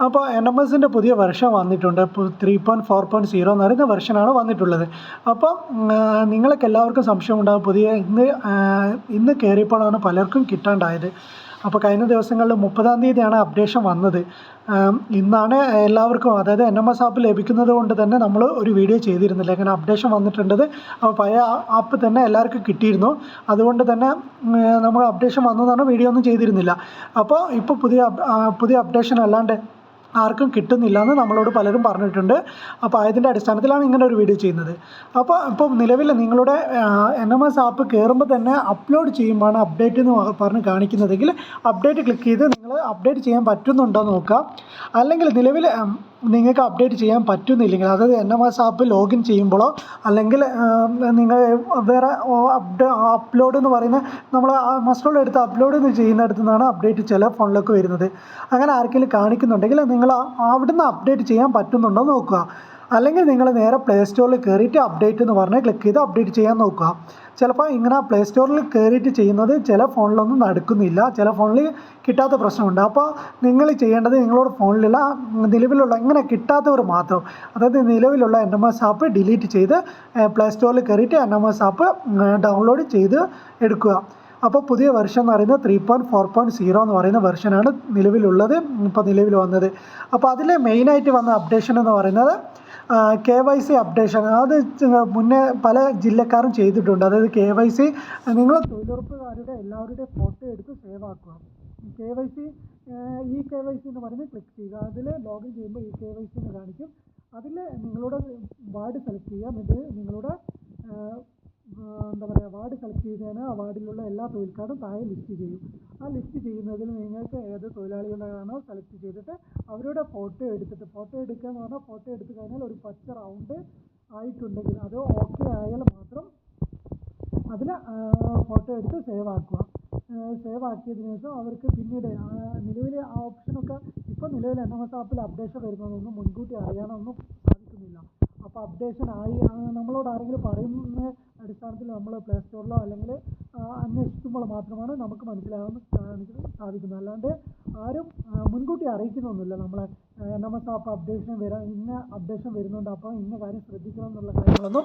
അപ്പോൾ N M എസിന്റെ പുതിയ വെർഷൻ വന്നിട്ടുണ്ട്. Three point four point zero എന്ന് പറയുന്ന വെർഷനാണ് വന്നിട്ടുള്ളത്. അപ്പോൾ നിങ്ങൾക്ക് എല്ലാവർക്കും സംശയം ഉണ്ടാകും പുതിയ ഇന്ന് ഇന്ന് കയറിയപ്പോഴാണ് പലർക്കും കിട്ടാണ്ടായത്. അപ്പോൾ കഴിഞ്ഞ ദിവസങ്ങളിൽ മുപ്പതാം തീയതിയാണ് അപ്ഡേഷൻ വന്നത്. ഇന്നാണ് എല്ലാവർക്കും അതായത് എൻ എം എസ് ആപ്പ് ലഭിക്കുന്നത് കൊണ്ട് തന്നെ നമ്മൾ ഒരു വീഡിയോ ചെയ്തിരുന്നില്ല. അങ്ങനെ അപ്ഡേഷൻ വന്നിട്ടുണ്ടത് അപ്പോൾ പഴയ ആപ്പ് തന്നെ എല്ലാവർക്കും കിട്ടിയിരുന്നു. അതുകൊണ്ട് തന്നെ നമ്മൾ അപ്ഡേഷൻ വന്നതാണ് വീഡിയോ ഒന്നും ചെയ്തിരുന്നില്ല. അപ്പോൾ ഇപ്പോൾ പുതിയ പുതിയ അപ്ഡേഷൻ അല്ലാണ്ട് ആർക്കും കിട്ടുന്നില്ല എന്ന് നമ്മളോട് പലരും പറഞ്ഞിട്ടുണ്ട്. അപ്പോൾ അതിന്റെ അടിസ്ഥാനത്തിലാണ് ഇങ്ങനെ ഒരു വീഡിയോ ചെയ്യുന്നത്. അപ്പോൾ ഇപ്പോൾ നിലവിൽ നിങ്ങളുടെ എൻ എം എസ് ആപ്പ് കയറുമ്പോൾ തന്നെ അപ്ലോഡ് ചെയ്യുമ്പോഴാണ് അപ്ഡേറ്റ് എന്ന് പറഞ്ഞ് കാണിക്കുന്നതെങ്കിൽ അപ്ഡേറ്റ് ക്ലിക്ക് ചെയ്ത് നിങ്ങൾ അപ്ഡേറ്റ് ചെയ്യാൻ പറ്റുന്നുണ്ടോ നോക്കുക അല്ലെങ്കിൽ നിലവിൽ നിങ്ങൾക്ക് അപ്ഡേറ്റ് ചെയ്യാൻ പറ്റുന്നില്ലെങ്കിൽ അതായത് N M S app login ചെയ്യുമ്പോഴോ അല്ലെങ്കിൽ നിങ്ങൾ വേറെ അപ്ഡേ അപ്ലോഡ് എന്ന് പറയുന്ന നമ്മൾ മസ്റ്റോൾ എടുത്ത് അപ്ലോഡ് എന്ന് ചെയ്യുന്നിടത്തു നിന്നാണ് അപ്ഡേറ്റ് ചില ഫോണിലേക്ക് വരുന്നത്. അങ്ങനെ ആർക്കെങ്കിലും കാണിക്കുന്നുണ്ടെങ്കിൽ നിങ്ങൾ അവിടുന്ന് അപ്ഡേറ്റ് ചെയ്യാൻ പറ്റുന്നുണ്ടോ നോക്കുക. അല്ലെങ്കിൽ നിങ്ങൾ നേരെ പ്ലേ സ്റ്റോറിൽ കയറിയിട്ട് അപ്ഡേറ്റ് എന്ന് പറഞ്ഞ് ക്ലിക്ക് ചെയ്ത് അപ്ഡേറ്റ് ചെയ്യാൻ നോക്കുക. ചിലപ്പോൾ ഇങ്ങനെ പ്ലേ സ്റ്റോറിൽ കയറിയിട്ട് ചെയ്യുന്നത് ചില ഫോണിലൊന്നും നടക്കുന്നില്ല. ചില ഫോണിൽ കിട്ടാത്ത പ്രശ്നമുണ്ട്. അപ്പോൾ നിങ്ങൾ ചെയ്യേണ്ടത് നിങ്ങളോട് ഫോണിലുള്ള നിലവിലുള്ള ഇങ്ങനെ കിട്ടാത്തവർ മാത്രം അതായത് നിലവിലുള്ള N M S app delete ചെയ്ത് പ്ലേ സ്റ്റോറിൽ കയറിയിട്ട് N M S app download ചെയ്ത് എടുക്കുക. അപ്പോൾ പുതിയ വെർഷൻ എന്ന് പറയുന്നത് three point four point zero എന്ന് പറയുന്ന വെർഷനാണ് നിലവിലുള്ളത് ഇപ്പോൾ നിലവിൽ വന്നത്. അപ്പോൾ അതിൽ മെയിനായിട്ട് വന്ന അപ്ഡേഷൻ എന്ന് പറയുന്നത് കെ വൈ സി അപ്ഡേഷൻ അത് മുന്നേ പല ജില്ലക്കാരും ചെയ്തിട്ടുണ്ട്. അതായത് കെ വൈ സി നിങ്ങൾ തൊഴിലുറപ്പുകാരുടെ എല്ലാവരുടെയും ഫോട്ടോ എടുത്ത് സേവ് ആക്കുക. K Y C E K Y C എന്ന് പറഞ്ഞ് ക്ലിക്ക് ചെയ്യുക. അതിൽ ലോഗിൻ ചെയ്യുമ്പോൾ ഇ കെ വൈ സി എന്ന് കാണിക്കും. അതിൽ നിങ്ങളുടെ വാർഡ് സെലക്ട് ചെയ്യുക. എന്നിട്ട് നിങ്ങളുടെ എന്താ പറയുക വാർഡ് കളക്ട് ചെയ്തതിന് അവാർഡിലുള്ള വാർഡിലുള്ള എല്ലാ തൊഴിൽക്കാരും താഴെ ലിസ്റ്റ് ചെയ്യും. ആ ലിസ്റ്റ് ചെയ്യുന്നതിൽ നിങ്ങൾക്ക് ഏത് തൊഴിലാളികളാണോ സെലക്ട് ചെയ്തിട്ട് അവരുടെ ഫോട്ടോ എടുത്തിട്ട് ഫോട്ടോ എടുക്കുക എന്ന് പറഞ്ഞാൽ ഫോട്ടോ എടുത്തു കഴിഞ്ഞാൽ ഒരു പച്ച റൗണ്ട് ആയിട്ടുണ്ടെങ്കിൽ അത് ഓക്കെ ആയാൽ മാത്രം അതിൽ ഫോട്ടോ എടുത്ത് സേവ് ആക്കുക. സേവ് ആക്കിയതിനു ശേഷം അവർക്ക് പിന്നീട് നിലവിലെ ആ ഓപ്ഷനൊക്കെ ഇപ്പോൾ നിലവിൽ എൻ എം എസ് ആപ്പിൽ അപ്ഡേഷൻ വരുന്നതൊന്നും മുൻകൂട്ടി അറിയാനൊന്നും സാധിക്കുന്നില്ല. അപ്പോൾ അപ്ഡേഷൻ ആയി നമ്മളോട് ആരെങ്കിലും പറയുന്ന അടിസ്ഥാനത്തിൽ നമ്മൾ പ്ലേ സ്റ്റോറിലോ അല്ലെങ്കിൽ അന്വേഷിക്കുമ്പോൾ മാത്രമാണ് നമുക്ക് മനസ്സിലാകാൻ സാധിക്കുന്നത് അല്ലാണ്ട് ആരും മുൻകൂട്ടി അറിയിക്കുന്നൊന്നുമില്ല നമ്മളെ N M S app updation വരാൻ ഇന്ന അപ്ഡേഷൻ വരുന്നുണ്ട് അപ്പോൾ ഇന്ന കാര്യം ശ്രദ്ധിക്കണം എന്നുള്ള കാര്യങ്ങളൊന്നും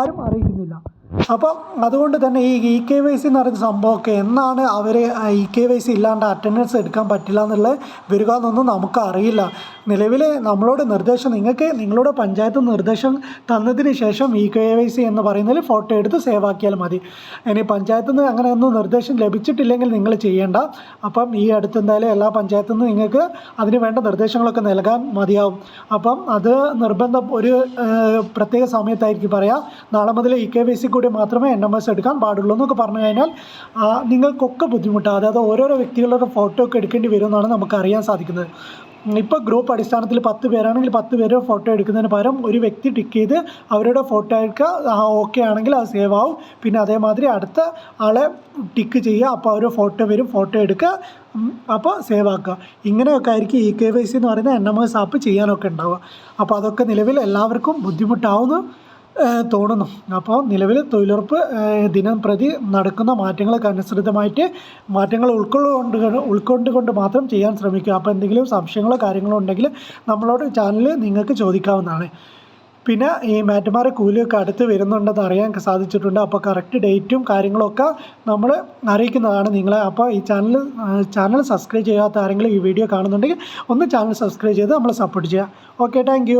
ആരും അറിയിക്കുന്നില്ല. അപ്പം അതുകൊണ്ട് തന്നെ ഈ ഇ കെ വൈ സി എന്ന് പറയുന്ന സംഭവമൊക്കെ എന്നാണ് അവർ ഇ കെ വൈ സി ഇല്ലാണ്ട് അറ്റൻഡൻസ് എടുക്കാൻ പറ്റില്ല എന്നുള്ള വരിക എന്നൊന്നും നമുക്ക് അറിയില്ല. നിലവിൽ നമ്മളോട് നിർദ്ദേശം നിങ്ങൾക്ക് നിങ്ങളുടെ പഞ്ചായത്ത് നിർദ്ദേശം തന്നതിന് ശേഷം ഇ കെ വൈ സി എന്ന് പറയുന്നതിൽ ഫോട്ടോ എടുത്ത് സേവ് ആക്കിയാൽ മതി. ഇനി പഞ്ചായത്തിൽ നിന്ന് അങ്ങനെ ഒന്നും നിർദ്ദേശം ലഭിച്ചിട്ടില്ലെങ്കിൽ നിങ്ങൾ ചെയ്യേണ്ട. അപ്പം ഈ അടുത്ത് എന്തായാലും എല്ലാ പഞ്ചായത്തിൽ നിന്ന് നിങ്ങൾക്ക് അതിന് വേണ്ട നിർദ്ദേശങ്ങളൊക്കെ നൽകാൻ മതിയാവും. അപ്പം അത് നിർബന്ധം ഒരു പ്രത്യേക സമയത്തായിരിക്കും പറയാം. നാളെ മുതൽ ഇ കെ വി സി കൂടി മാത്രമേ എൻ എം എസ് എടുക്കാൻ പാടുള്ളൂ എന്നൊക്കെ പറഞ്ഞു കഴിഞ്ഞാൽ നിങ്ങൾക്കൊക്കെ ബുദ്ധിമുട്ടാണ് അതായത് ഓരോരോ വ്യക്തികളുടെ ഫോട്ടോ ഒക്കെ എടുക്കേണ്ടി വരുമെന്നാണ് നമുക്ക് അറിയാൻ സാധിക്കുന്നത്. ഇപ്പോൾ ഗ്രൂപ്പ് അടിസ്ഥാനത്തിൽ പത്ത് പേരാണെങ്കിൽ പത്ത് പേര് ഫോട്ടോ എടുക്കുന്നതിന് പകരം ഒരു വ്യക്തി ടിക്ക് ചെയ്ത് അവരുടെ ഫോട്ടോ എടുക്കുക ഓക്കെ ആണെങ്കിൽ അത് സേവ് ആവും. പിന്നെ അതേമാതിരി അടുത്ത ആളെ ടിക്ക് ചെയ്യുക അപ്പോൾ അവർ ഫോട്ടോ വരും ഫോട്ടോ എടുക്കുക അപ്പോൾ സേവ് ആക്കുക. ഇങ്ങനെയൊക്കെ ആയിരിക്കും ഇ കെ വൈ സി എന്ന് പറയുന്ന എൻ എം എസ് ആപ്പ് ചെയ്യാനൊക്കെ ഉണ്ടാവുക. അപ്പോൾ അതൊക്കെ നിലവിൽ എല്ലാവർക്കും ബുദ്ധിമുട്ടാവുന്നു. തോന്നുന്നു. അപ്പോൾ നിലവിൽ തൊഴിലുറപ്പ് ദിനം പ്രതി നടക്കുന്ന മാറ്റങ്ങൾക്ക് അനുസൃതമായിട്ട് മാറ്റങ്ങൾ ഉൾക്കൊള്ളുകൊണ്ട് ഉൾക്കൊണ്ടുകൊണ്ട് മാത്രം ചെയ്യാൻ ശ്രമിക്കുക. അപ്പോൾ എന്തെങ്കിലും സംശയങ്ങളോ കാര്യങ്ങളോ ഉണ്ടെങ്കിൽ നമ്മളോട് ചാനലിൽ നിങ്ങൾക്ക് ചോദിക്കാവുന്നതാണ്. പിന്നെ ഈ മാറ്റുമാറി കൂലിയൊക്കെ അടുത്ത് വരുന്നുണ്ടെന്ന് അറിയാൻ സാധിച്ചിട്ടുണ്ട്. അപ്പോൾ കറക്റ്റ് ഡേറ്റും കാര്യങ്ങളൊക്കെ നമ്മൾ അറിയിക്കുന്നതാണ് നിങ്ങളെ. അപ്പോൾ ഈ ചാനൽ ചാനൽ സബ്സ്ക്രൈബ് ചെയ്യാത്ത ആരെങ്കിലും ഈ വീഡിയോ കാണുന്നുണ്ടെങ്കിൽ ഒന്ന് ചാനൽ സബ്സ്ക്രൈബ് ചെയ്ത് നമ്മളെ സപ്പോർട്ട് ചെയ്യുക. Okay thank